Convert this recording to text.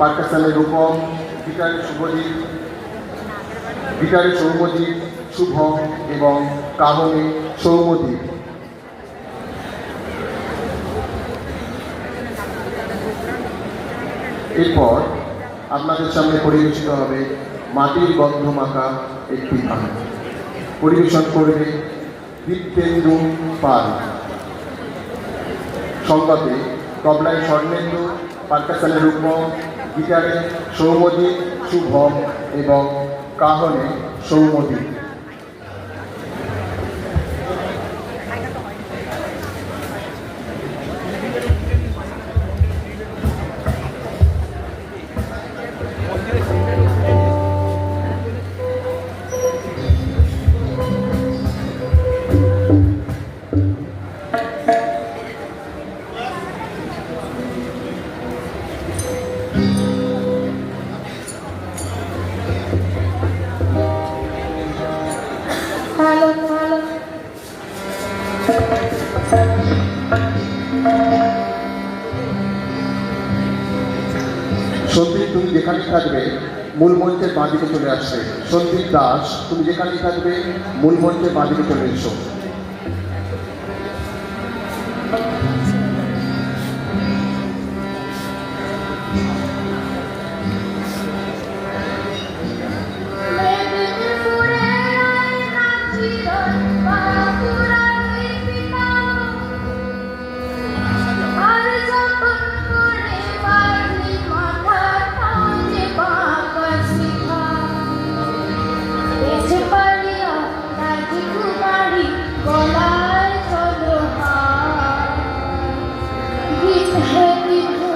পার্কাসানের রূপম, গিটারে শুভজিৎ, গিটারে সৌম্যজিৎ, শুভম এবং কাহনে সৌম্যদীপ এরপর আপনাদের সামনে পরিবেশিত হবে মাটির গন্ধ মাখা একটি গান। পরিবেশন করবে দীপ্তেন্দু পাল। সংবাদে তবলায় স্বর্ণেন্দু পার্কাসানে রূপম গিটারে সৌম্যদীপ শুভম এবং কাহনে সৌম্যদীপ সন্দীপ, তুমি যেখানে থাকবে, মূল মঞ্চের বাঁদিকে চলে আসবে। সন্দীপ দাস, তুমি যেখানে থাকবে, মূল মঞ্চের বাঁদিকে চলে এসো। মেদিনীপুরে Thank you.